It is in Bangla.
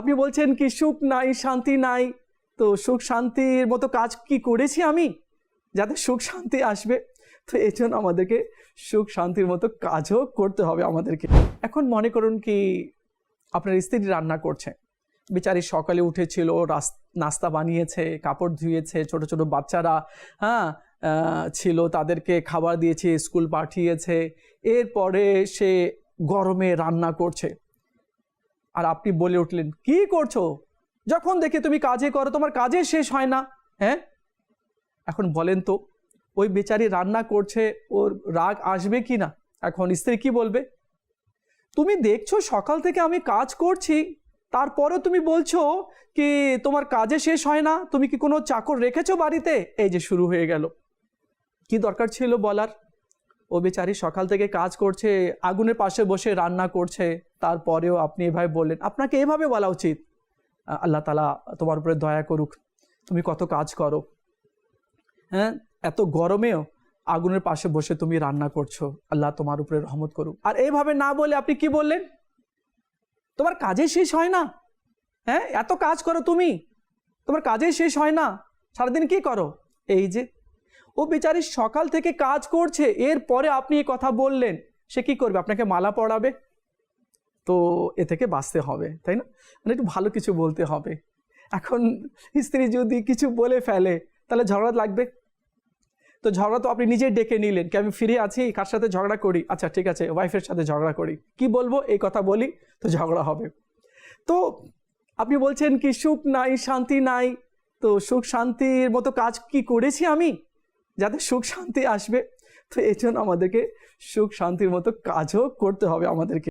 আপনি বলছেন কি, সুখ নাই, শান্তি নাই। তো সুখ শান্তির মতো কাজ কি করেছি আমি? যাতে সুখ শান্তি আসবে। তো এই জন্য আমাদেরকে সুখ শান্তির মতো কাজও করতে হবে আমাদেরকে। এখন মনে করুন কি, আপনার স্ত্রী রান্না করছে। বেচারি সকালে উঠেছিল নাস্তা বানিয়েছে, কাপড় ধুয়েছে, ছোট ছোট বাচ্চারা হ্যাঁ ছিল, তাদেরকে খাবার দিয়েছে, স্কুল পাঠিয়েছে। এরপরে সে গরমে রান্না করছে। আর আপনি বলে উঠলেন, কি করছ? যখন দেখে তুমি কাজে করো, তোমার কাজে শেষ হয় না। হ্যাঁ? এখন বলেন তো, ওই বেচারি রান্না করছে, ওর রাগ আসবে কি না? এখন স্ত্রী কি বলবে? তুমি দেখছ সকাল থেকে আমি কাজ করছি তারপরে তুমি বলছো কি তোমার কাজে শেষ হয় না? তুমি কি কোনো চাকর রেখেছো বাড়িতে? এই যে শুরু হয়ে গেল। কি দরকার ছিল বলার? ও বেচারি সকাল থেকে কাজ করছে, আগুনের পাশে বসে রান্না করছে। তারপরেও আপনি এভাবে বললেন। আপনাকে এভাবে বলা উচিত। আল্লাহ তালা তোমার উপরে দয়া করুক। তুমি কত কাজ করো। হ্যাঁ এত গরমেও আগুনের পাশে বসে তুমি রান্না করছ। আল্লাহ তোমার উপরে রহমত করুক। আর এইভাবে না বলে আপনি কি বললেন? তোমার কাজে শেষ হয় না। হ্যাঁ এত কাজ করো তুমি। তোমার কাজে শেষ হয় না। সারাদিন কি করো? এই যে, ও বেচারি সকাল থেকে কাজ করছে। এরপরে আপনি এই কথা বললেন। সে কি করবে? আপনাকে মালা পড়াবে তো এ থেকে বাঁচতে হবে, তাই না? মানে একটু ভালো কিছু বলতে হবে। এখন স্ত্রী যদি কিছু বলে ফেলে, তাহলে ঝগড়া লাগবে? তো ঝগড়া তো আপনি নিজেই ডেকে নিলেন কি আমি ফিরে আছি? কার সাথে ঝগড়া করি? আচ্ছা ঠিক আছে ওয়াইফের সাথে ঝগড়া করি। কি বলব? এই কথা বলি, তো ঝগড়া হবে। তো আপনি বলছেন কি, সুখ নাই, শান্তি নাই, তো সুখ শান্তির মতো কাজ কি করেছি আমি? যাতে সুখ শান্তি আসবে। তো এই জন্য আমাদেরকে সুখ শান্তির মতো কাজও করতে হবে আমাদেরকে।